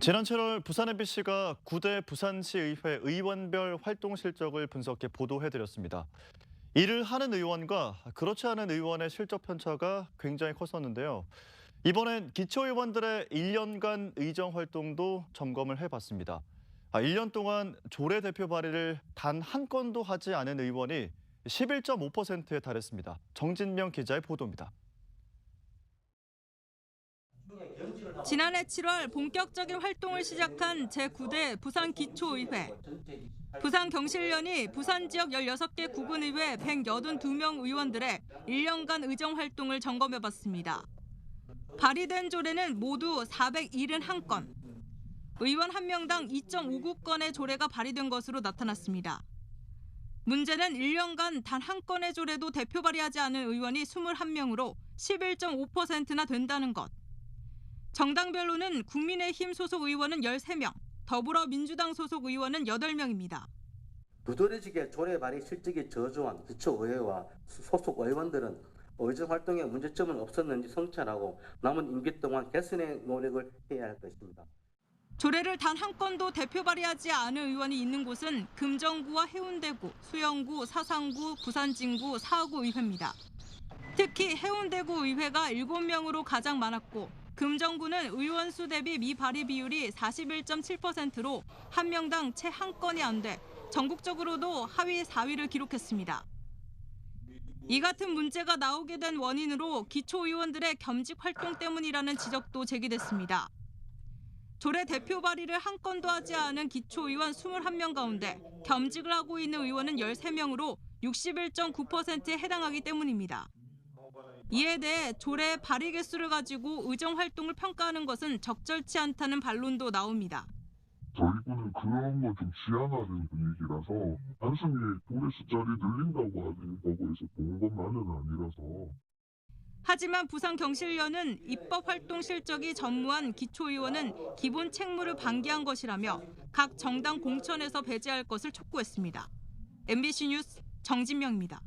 지난 7월 부산 MBC가 9대 부산시 의회 의원별 활동 실적을 분석해 보도해드렸습니다. 일을 하는 의원과 그렇지 않은 의원의 실적 편차가 굉장히 컸었는데요. 이번엔 기초의원들의 1년간 의정 활동도 점검을 해봤습니다. 아, 1년 동안 조례 대표 발의를 단 한 건도 하지 않은 의원이 11.5%에 달했습니다. 정진명 기자의 보도입니다. 지난해 7월 본격적인 활동을 시작한 제9대 부산기초의회. 부산경실련이 부산 지역 16개 구군의회 182명 의원들의 1년간 의정 활동을 점검해봤습니다. 발의된 조례는 모두 471건. 의원 1명당 2.59건의 조례가 발의된 것으로 나타났습니다. 문제는 1년간 단 한 건의 조례도 대표 발의하지 않은 의원이 21명으로 11.5%나 된다는 것. 정당별로는 국민의힘 소속 의원은 13명, 더불어민주당 소속 의원은 8명입니다. 두드러지게 조례 발의 실적이 저조한 기초의회와 소속 의원들은 의정 활동에 문제점은 없었는지 성찰하고 남은 임기 동안 개선의 노력을 해야 할 것입니다. 조례를 단 한 건도 대표 발의하지 않은 의원이 있는 곳은 금정구와 해운대구, 수영구, 사상구, 부산진구, 사구 의회입니다. 특히 해운대구 의회가 7명으로 가장 많았고 금정구는 의원 수 대비 미발의 비율이 41.7%로 한 명당 채 한 건이 안 돼 전국적으로도 하위 4위를 기록했습니다. 이 같은 문제가 나오게 된 원인으로 기초 의원들의 겸직 활동 때문이라는 지적도 제기됐습니다. 조례 대표 발의를 한 건도 하지 않은 기초 의원 21명 가운데 겸직을 하고 있는 의원은 13명으로 61.9%에 해당하기 때문입니다. 이에 대해 조례 발의 개수를 가지고 의정 활동을 평가하는 것은 적절치 않다는 반론도 나옵니다. 저희군은 그런 걸 좀 지향하는 분위기라서 단순히 조례 숫자를 늘린다고 하는 거고 해서 좋은 것만은 아니라서 하지만 부산경실련은 입법 활동 실적이 전무한 기초의원은 기본 책무를 방기한 것이라며 각 정당 공천에서 배제할 것을 촉구했습니다. MBC 뉴스 정진명입니다.